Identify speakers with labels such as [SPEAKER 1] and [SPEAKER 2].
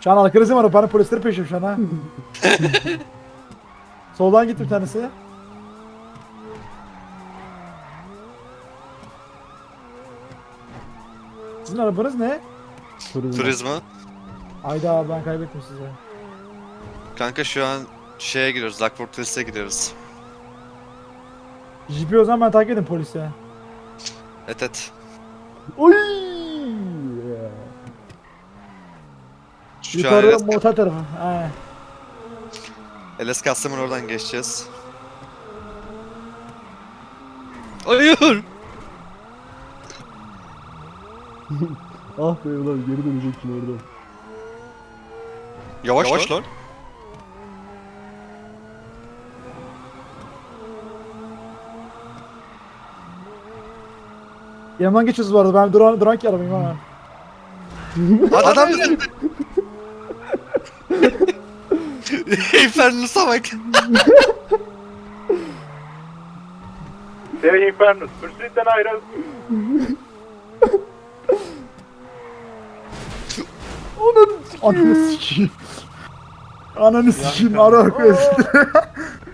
[SPEAKER 1] Şu an alkolizm var. Ben polisleri peşim şu an ha. Soldan git bir tanesi. Sizin arabanız ne?
[SPEAKER 2] Turizm.
[SPEAKER 3] Turizmi.
[SPEAKER 1] Ayda ben kaybettim sizi.
[SPEAKER 3] Kanka şu an şeye gidiyoruz. Lockport Turis'e gidiyoruz.
[SPEAKER 1] JP o zaman ben takip edin polise.
[SPEAKER 3] Et et.
[SPEAKER 1] Oy!
[SPEAKER 3] Şu
[SPEAKER 1] Yukarı
[SPEAKER 3] LS,
[SPEAKER 1] motel tarafı. Aynen.
[SPEAKER 3] LS Customer oradan geçeceğiz. Hayır.
[SPEAKER 2] Ah be ulan geri dönecektin orada.
[SPEAKER 3] Yavaş, Yavaş lan.
[SPEAKER 1] Yanından geçiyoruz bu arada. Ben duran, duran ki arabayım ha.
[SPEAKER 3] Adam Infernus'a bak.
[SPEAKER 4] Seri Infernus. Pursuit'ten ayrıl.
[SPEAKER 1] Ananı sikeyim. Ananı sikeyim. Ara koyasın.